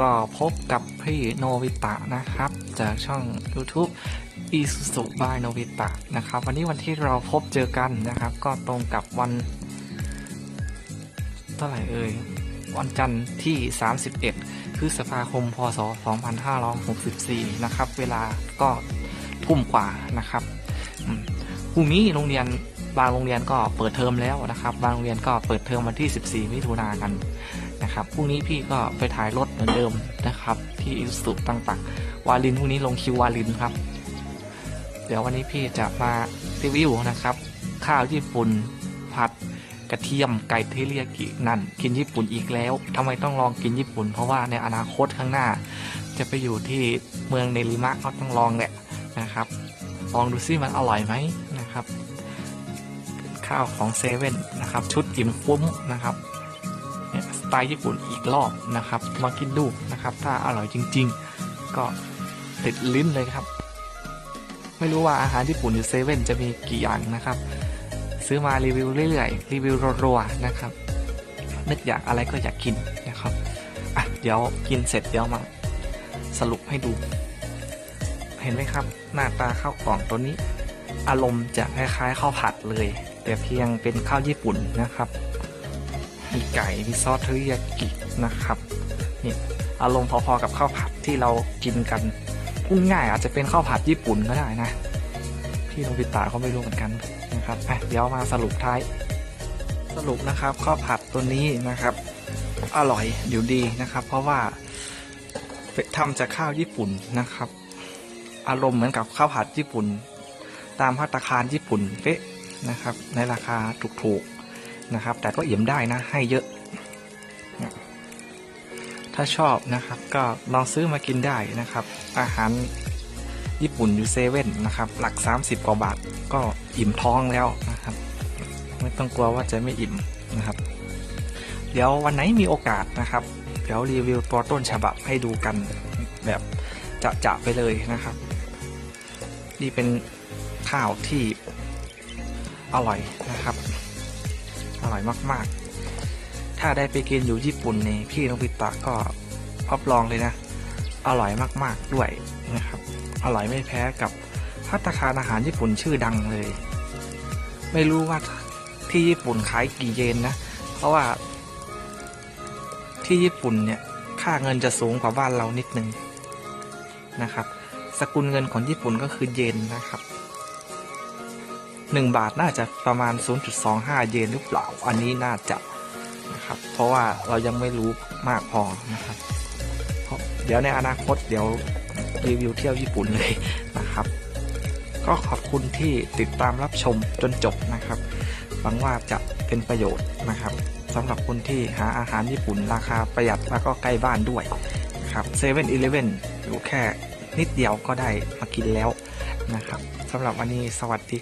ก็พบกับพี่โนวิตะนะครับ จากช่อง YouTube i s u z u by โนวิตะนะครับ วันนี้วันที่เราพบเจอกันนะครับ ก็ตรงกับวันเท่าไหร่เอ่ยวันจันทร์ที่ 31พฤษภาคมพศ 2564 นะครับ เวลาก็ทุ่มกว่านะครับอืมพรุ่งนี้โรงเรียนบางโรงเรียนก็เปิดเทอมแล้วนะครับ บางโรงเรียนก็เปิดเทอมวันที่ 14 มิถุนายนกัน นะครับพรุ่งนี้พี่ก็ไปถ่ายรถเหมือนเดิมนะครับ ที่อิสุต่างๆวาลินพรุ่งนี้ลงคิววาลินครับ เดี๋ยววันนี้พี่จะมารีวิวนะครับ ข้าวญี่ปุ่นผัดกระเทียมไก่เทเรียกินั่น กินญี่ปุ่นอีกแล้วทำไมต้องลองกินญี่ปุ่น เพราะว่าในอนาคตข้างหน้า จะไปอยู่ที่เมืองเนริมะก็ต้องลองแหละนะครับ ลองดูซิมันอร่อยไหมนะครับข้าวของเซเว่นนะครับ ชุดอิ่มฟุ้มนะครับ ไตล์ญี่ปุ่นอีกรอบนะครับมากินดูนะครับ ถ้าอร่อยจริง ๆ ก็ติดลิ้นเลยครับ ไม่รู้ว่าอาหารญี่ปุ่นอยู่เซเว่นจะมีกี่อย่างนะครับ ซื้อมารีวิวเรื่อยๆรีวิวรัวๆนะครับ นึกอยากอะไรก็อยากกินนะครับอะเดี๋ยวกินเสร็จเดี๋ยวมาสรุปให้ดู เห็นไหมครับ หน้าตาข้าวกล่องตัวนี้ อารมณ์จะคล้ายๆข้าวผัดเลย แต่เพียงเป็นข้าวญี่ปุ่นนะครับ มีไก่มีซอสเทอริยากินะครับนี่อารมณ์พอๆกับข้าวผัดที่เรากินกันพูดง่ายอาจจะเป็นข้าวผัดญี่ปุ่นก็ได้นะ พี่โนบิตะก็ไม่รู้เหมือนกันนะครับเดี๋ยวมาสรุปท้าย สรุปนะครับข้าวผัดตัวนี้นะครับ อร่อยอยู่ดีนะครับ เพราะว่าทำจากข้าวญี่ปุ่นนะครับ อารมณ์เหมือนกับข้าวผัดญี่ปุ่น ตามพัตตาคารญี่ปุ่นเป๊ะนะครับ ในราคาถูกๆ นะครับ แต่ก็เอี่ยมได้นะ ให้เยอะ ถ้าชอบนะครับ ก็ลองซื้อมากินได้นะครับ อาหารญี่ปุ่นอยู่เซเว่นนะครับ หลัก 30 กว่าบาท ก็อิ่มท้องแล้วนะครับ ไม่ต้องกลัวว่าจะไม่อิ่มนะครับ เดี๋ยววันไหนมีโอกาสนะครับ เดี๋ยวรีวิวตัวต้นฉบับให้ดูกันแบบจะๆไปเลยนะครับ นี่เป็นข้าวที่อร่อยนะครับ อร่อยมาก ๆ ถ้าได้ไปกินอยู่ญี่ปุ่นนี่พี่นบิตะก็รับรองเลยนะ อร่อยมากๆด้วยนะครับ อร่อยไม่แพ้กับพัตตาคารอาหารญี่ปุ่นชื่อดังเลย ไม่รู้ว่าที่ญี่ปุ่นขายกี่เยนนะ เพราะว่าที่ญี่ปุ่นเนี่ยค่าเงินจะสูงกว่าบ้านเรานิดนึงนะครับ สกุลเงินของญี่ปุ่นก็คือเยนนะครับ 1 บาทน่าจะประมาณ 0.25 เยนหรือเปล่า อันนี้น่าจะนะครับ เพราะว่าเรายังไม่รู้มากพอนะครับเพราะเดี๋ยวในอนาคตเดี๋ยวรีวิวเที่ยวญี่ปุ่นเลยนะครับ ก็ขอบคุณที่ติดตามรับชมจนจบนะครับ หวังว่าจะเป็นประโยชน์นะครับสำหรับคนที่หาอาหารญี่ปุ่นราคาประหยัดแล้วก็ใกล้บ้านด้วยนะครับเซเว่นอีเลฟเว่นอยู่แค่นิดเดียวก็ได้มากินแล้วนะครับสำหรับวันนี้สวัสดี